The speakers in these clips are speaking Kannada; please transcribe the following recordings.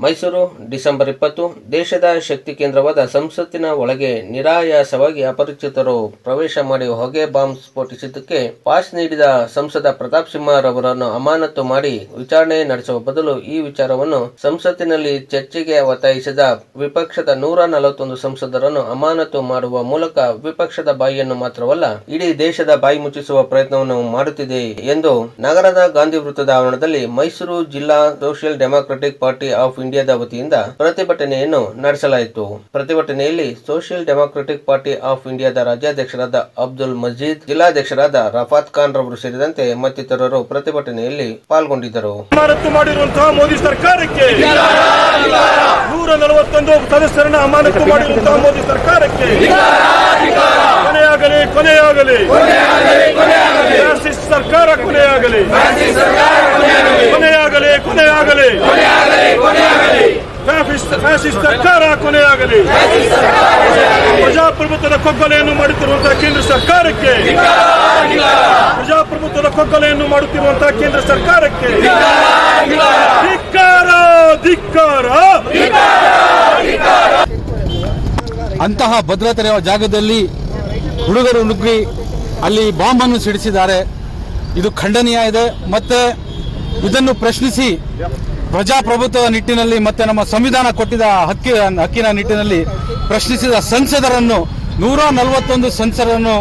ಮೈಸೂರು, ಡಿಸೆಂಬರ್ ಇಪ್ಪತ್ತು, ದೇಶದ ಶಕ್ತಿ ಕೇಂದ್ರವಾದ ಸಂಸತ್ತಿನ ಒಳಗೆ ನಿರಾಯಾಸವಾಗಿ ಅಪರಿಚಿತರು ಪ್ರವೇಶ ಮಾಡಿ ಹೊಗೆ ಬಾಂಬ್ ಸ್ಫೋಟಿಸಿದ್ದಕ್ಕೆ ಪಾಸ್ ನೀಡಿದ ಸಂಸದ ಪ್ರತಾಪ್ ಸಿಂಹರವರನ್ನು ಅಮಾನತು ಮಾಡಿ ವಿಚಾರಣೆ ನಡೆಸುವ ಬದಲು ಈ ವಿಚಾರವನ್ನು ಸಂಸತ್ತಿನಲ್ಲಿ ಚರ್ಚೆಗೆ ಒತ್ತಾಯಿಸಿದ ವಿಪಕ್ಷದ ನೂರ ನಲವತ್ತೊಂದು ಸಂಸದರನ್ನು ಅಮಾನತು ಮಾಡುವ ಮೂಲಕ ವಿಪಕ್ಷದ ಬಾಯಿಯನ್ನು ಮಾತ್ರವಲ್ಲ, ಇಡೀ ದೇಶದ ಬಾಯಿ ಮುಚ್ಚಿಸುವ ಪ್ರಯತ್ನವನ್ನು ಮಾಡುತ್ತಿದೆ ಎಂದು ನಗರದ ಗಾಂಧಿ ವೃತ್ತದ ಆವರಣದಲ್ಲಿ ಮೈಸೂರು ಜಿಲ್ಲಾ ಸೋಷಿಯಲ್ ಡೆಮಾಕ್ರೆಟಿಕ್ ಪಾರ್ಟಿ ಆಫ್ ಇಂಡಿಯಾದ ವತಿಯಿಂದ ಪ್ರತಿಭಟನೆಯನ್ನು ನಡೆಸಲಾಯಿತು. ಪ್ರತಿಭಟನೆಯಲ್ಲಿ ಸೋಷಿಯಲ್ ಡೆಮಾಕ್ರೆಟಿಕ್ ಪಾರ್ಟಿ ಆಫ್ ಇಂಡಿಯಾದ ರಾಜ್ಯಾಧ್ಯಕ್ಷರಾದ ಅಬ್ದುಲ್ ಮಜೀದ್ ಜಿಲ್ಲಾಧ್ಯಕ್ಷರಾದ ರಫಾತ್ ಖಾನ್ ರವರು ಸೇರಿದಂತೆ ಮತ್ತಿತರರು ಪ್ರತಿಭಟನೆಯಲ್ಲಿ ಪಾಲ್ಗೊಂಡಿದ್ದರು. ಅಮಾನತು ಮಾಡಿರುವಂತಹ ಮೋದಿ ಸರ್ಕಾರಕ್ಕೆ ನೂರ ನಲವತ್ತೊಂದು ಸದಸ್ಯರನ್ನ ಅಮಾನತು ಮಾಡಿರುವಂತಹ ಮೋದಿ ಸರ್ಕಾರಕ್ಕೆ ಕೊನೆಯಾಗಲಿ ಕೊನೆಯಾಗಲಿ. ಸರ್ಕಾರ ಕೊನೆಯಾಗಲಿ. ಕೊನೆಯಾಗಲಿ ಕೊನೆಯಾಗಲಿ ಫ್ಯಾಸಿಸ್ಟ್ ಸರ್ಕಾರ ಕೊನೆಯಾಗಲಿ ಪ್ರಜಾಪ್ರಭುತ್ವದ ಕೊಗ್ಗಲೆಯನ್ನು ಮಾಡುತ್ತಿರುವಂತಹ ಕೇಂದ್ರ ಸರ್ಕಾರಕ್ಕೆ. ಪ್ರಜಾಪ್ರಭುತ್ವದ ಕೊಗ್ಗಲೆಯನ್ನು ಮಾಡುತ್ತಿರುವಂತಹ ಕೇಂದ್ರ ಸರ್ಕಾರಕ್ಕೆ. ಧಿಕ್ಕಾರ ಧಿಕ್ಕಾರ. ಅಂತಹ ಭದ್ರತೆ ಇರುವ ಜಾಗದಲ್ಲಿ ಹುಡುಗರು ನುಗ್ಗಿ ಅಲ್ಲಿ ಬಾಂಬನ್ನು ಸಿಡಿಸಿದ್ದಾರೆ. ಇದು ಖಂಡನೀಯ ಇದೆ. ಮತ್ತೆ ಇದನ್ನು ಪ್ರಶ್ನಿಸಿ ಪ್ರಜಾಪ್ರಭುತ್ವದ ನಿಟ್ಟಿನಲ್ಲಿ ಮತ್ತೆ ನಮ್ಮ ಸಂವಿಧಾನ ಕೊಟ್ಟಿದ ಹಕ್ಕಿ ಹಕ್ಕಿನ ನಿಟ್ಟಿನಲ್ಲಿ ಪ್ರಶ್ನಿಸಿದ ಸಂಸದರನ್ನು ನೂರ ನಲವತ್ತೊಂದು ಸಂಸದರನ್ನು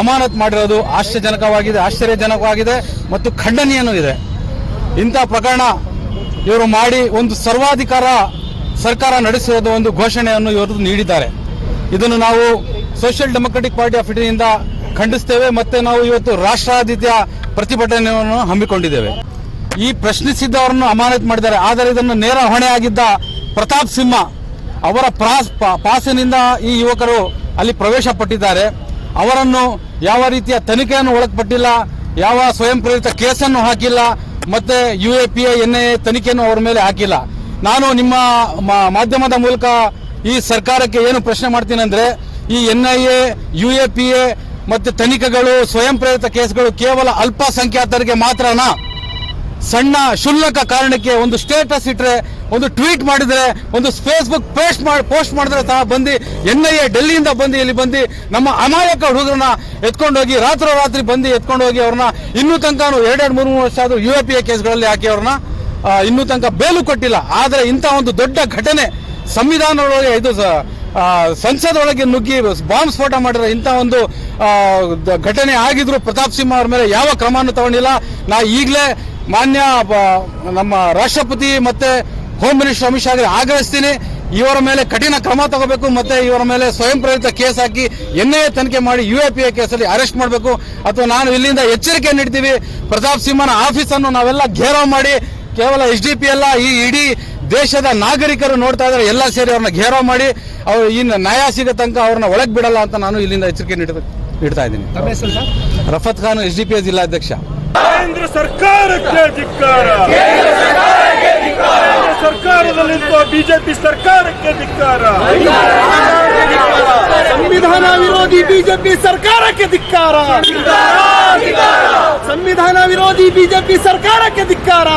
ಅಮಾನತ್ ಮಾಡಿರೋದು ಆಶ್ಚರ್ಯಜನಕವಾಗಿದೆ ಆಶ್ಚರ್ಯಜನಕವಾಗಿದೆ ಮತ್ತು ಖಂಡನೀಯನೂ ಇದೆ. ಇಂಥ ಪ್ರಕರಣ ಇವರು ಮಾಡಿ ಒಂದು ಸರ್ವಾಧಿಕಾರ ಸರ್ಕಾರ ನಡೆಸಿರೋದು ಒಂದು ಘೋಷಣೆಯನ್ನು ಇವರು ನೀಡಿದ್ದಾರೆ. ಇದನ್ನು ನಾವು ಸೋಷಿಯಲ್ ಡೆಮೊಕ್ರೆಟಿಕ್ ಪಾರ್ಟಿ ಆಫ್ ಇಂಡಿಯಿಂದ ಖಂಡಿಸ್ತೇವೆ, ಮತ್ತೆ ನಾವು ಇವತ್ತು ರಾಷ್ಟ್ರಾದಿತ್ಯ ಪ್ರತಿಭಟನೆಯನ್ನು ಹಮ್ಮಿಕೊಂಡಿದ್ದೇವೆ. ಈ ಪ್ರಶ್ನಿಸಿದ್ದವರನ್ನು ಅಮಾನತ್ ಮಾಡಿದ್ದಾರೆ. ಆದರೆ ಇದನ್ನು ನೇರ ಹೊಣೆ ಆಗಿದ್ದ ಪ್ರತಾಪ್ ಸಿಂಹ ಅವರ ಪ್ರಾಸ್ ಪಾಸಿನಿಂದ ಈ ಯುವಕರು ಅಲ್ಲಿ ಪ್ರವೇಶ ಪಟ್ಟಿದ್ದಾರೆ. ಅವರನ್ನು ಯಾವ ರೀತಿಯ ತನಿಖೆಯನ್ನು ಒಳಪಟ್ಟಿಲ್ಲ ಯಾವ ಸ್ವಯಂ ಪ್ರೇರಿತ ಕೇಸನ್ನು ಹಾಕಿಲ್ಲ, ಮತ್ತೆ U A P N A ತನಿಖೆಯನ್ನು ಅವರ ಮೇಲೆ ಹಾಕಿಲ್ಲ. ನಾನು ನಿಮ್ಮ ಮಾಧ್ಯಮದ ಮೂಲಕ ಈ ಸರ್ಕಾರಕ್ಕೆ ಏನು ಪ್ರಶ್ನೆ ಮಾಡ್ತೀನಿ ಅಂದ್ರೆ, ಈ N I A U A P A ಮತ್ತೆ ತನಿಖೆಗಳು, ಸ್ವಯಂ ಪ್ರೇರಿತ ಕೇಸ್ಗಳು ಕೇವಲ ಅಲ್ಪಸಂಖ್ಯಾತರಿಗೆ ಮಾತ್ರನಾ? ಸಣ್ಣ ಶುಲ್ಕ ಕಾರಣಕ್ಕೆ ಒಂದು ಸ್ಟೇಟಸ್ ಇಟ್ರೆ, ಒಂದು ಟ್ವೀಟ್ ಮಾಡಿದರೆ, ಒಂದು ಫೇಸ್ಬುಕ್ ಪೋಸ್ಟ್ ಮಾಡಿ ಪೋಸ್ಟ್ ಮಾಡಿದ್ರೆ ತಾ ಬಂದು, ಎನ್ ಐ ಎ ಡೆಲ್ಲಿಯಿಂದ ಬಂದು ಇಲ್ಲಿ ಬಂದು, ನಮ್ಮ ಅಮಾಯಕ ಹುಡುಗರನ್ನ ಎತ್ಕೊಂಡೋಗಿ, ರಾತ್ರೋರಾತ್ರಿ ಬಂದು ಎತ್ಕೊಂಡೋಗಿ ಅವ್ರನ್ನ ಇನ್ನೂ ತನಕ ಎರಡೆರಡು ಮೂರು ಮೂರು ವರ್ಷ ಆದರೂ ಯು ಎ ಪಿ ಎ ಕೇಸ್ಗಳಲ್ಲಿ ಹಾಕಿ ಅವ್ರನ್ನ ಇನ್ನೂ ತನಕ ಬೇಲು ಕೊಟ್ಟಿಲ್ಲ. ಆದರೆ ಇಂಥ ಒಂದು ದೊಡ್ಡ ಘಟನೆ ಸಂವಿಧಾನದೊಳಗೆ ಇದು ಸಂಸದೊಳಗೆ ನುಗ್ಗಿ ಬಾಂಬ್ ಸ್ಫೋಟ ಮಾಡಿರೋ ಇಂಥ ಒಂದು ಘಟನೆ ಆಗಿದ್ರು ಪ್ರತಾಪ್ ಸಿಂಹ ಅವ್ರ ಮೇಲೆ ಯಾವ ಕ್ರಮವನ್ನು ತಗೊಂಡಿಲ್ಲ. ನಾ ಈಗಲೇ ಮಾನ್ಯ ನಮ್ಮ ರಾಷ್ಟ್ರಪತಿ ಮತ್ತೆ ಹೋಮ್ ಮಿನಿಸ್ಟರ್ ಅಮಿತ್ ಶಾಗೆ ಆಗ್ರಹಿಸ್ತೀನಿ. ಇವರ ಮೇಲೆ ಕಠಿಣ ಕ್ರಮ ತಗೋಬೇಕು ಮತ್ತೆ ಇವರ ಮೇಲೆ ಸ್ವಯಂ ಪ್ರೇರಿತ ಕೇಸ್ ಹಾಕಿ ಎನ್ ಐ ಎ ತನಿಖೆ ಮಾಡಿ ಯು ಎ ಪಿ ಎ ಕೇಸಲ್ಲಿ ಅರೆಸ್ಟ್ ಮಾಡಬೇಕು. ಅಥವಾ ನಾನು ಇಲ್ಲಿಂದ ಎಚ್ಚರಿಕೆ ನೀಡ್ತೀವಿ. ಪ್ರತಾಪ್ ಸಿಂಹನ ಆಫೀಸನ್ನು ನಾವೆಲ್ಲ ಘೇರಾವ್ ಮಾಡಿ ಕೇವಲ ಎಚ್ ಡಿ ಪಿ ಅಲ್ಲ ಈ ಇಡೀ ದೇಶದ ನಾಗರಿಕರು ನೋಡ್ತಾ ಇದ್ದಾರೆ. ಎಲ್ಲ ಸೇರಿ ಅವ್ರನ್ನ ಘೇರಾವ್ ಮಾಡಿ ಅವ್ರು ಇನ್ನು ನ್ಯಾಯ ಸಿಗೋ ತನಕ ಅವ್ರನ್ನ ಒಳಗೆ ಬಿಡಲ್ಲ ಅಂತ ನಾನು ಇಲ್ಲಿಂದ ಎಚ್ಚರಿಕೆ ನೀಡ ನೀಡ್ತಾ ಇದ್ದೀನಿ. Rafat Khan S D P A ಜಿಲ್ಲಾಧ್ಯಕ್ಷ. ಕೇಂದ್ರ ಸರ್ಕಾರಕ್ಕೆ ಧಿಕ್ಕಾರ. ಕೇಂದ್ರ ಸರ್ಕಾರದಲ್ಲಿರುವ ಬಿಜೆಪಿ ಸರ್ಕಾರಕ್ಕೆ ಧಿಕ್ಕಾರ. ಸಂವಿಧಾನ ವಿರೋಧಿ ಬಿಜೆಪಿ ಸರ್ಕಾರಕ್ಕೆ ಧಿಕ್ಕಾರ. ಸಂವಿಧಾನ ವಿರೋಧಿ ಬಿಜೆಪಿ ಸರ್ಕಾರಕ್ಕೆ ಧಿಕ್ಕಾರ.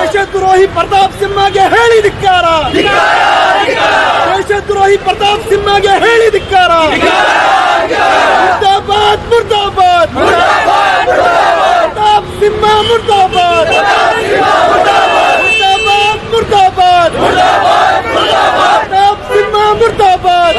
ದೇಶದ್ರೋಹಿ ಪ್ರತಾಪ್ ಸಿಂಹಗೆ ಹೇಳಿ ಧಿಕ್ಕಾರ. ದೇಶದ್ರೋಹಿ ಪ್ರತಾಪ್ ಸಿಂಹಗೆ ಹೇಳಿ ಧಿಕ್ಕಾರ ಮುರ್ದಾಬಾದ್ ಮುರ್ದಾಬಾದ್ ಪ್ರತಾಪ್ ಸಿಂಹ ಮುರ್ದಾಬಾದ್ ಮುರ್ದಾಬಾದ್ ಮುರ್ದಾಬಾದ್ ಪ್ರತಾಪ್ ಸಿಂಹ ಮುರ್ದಾಬಾದ್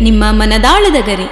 ನಿಮ್ಮ ಮನದಾಳದ ಗರಿ.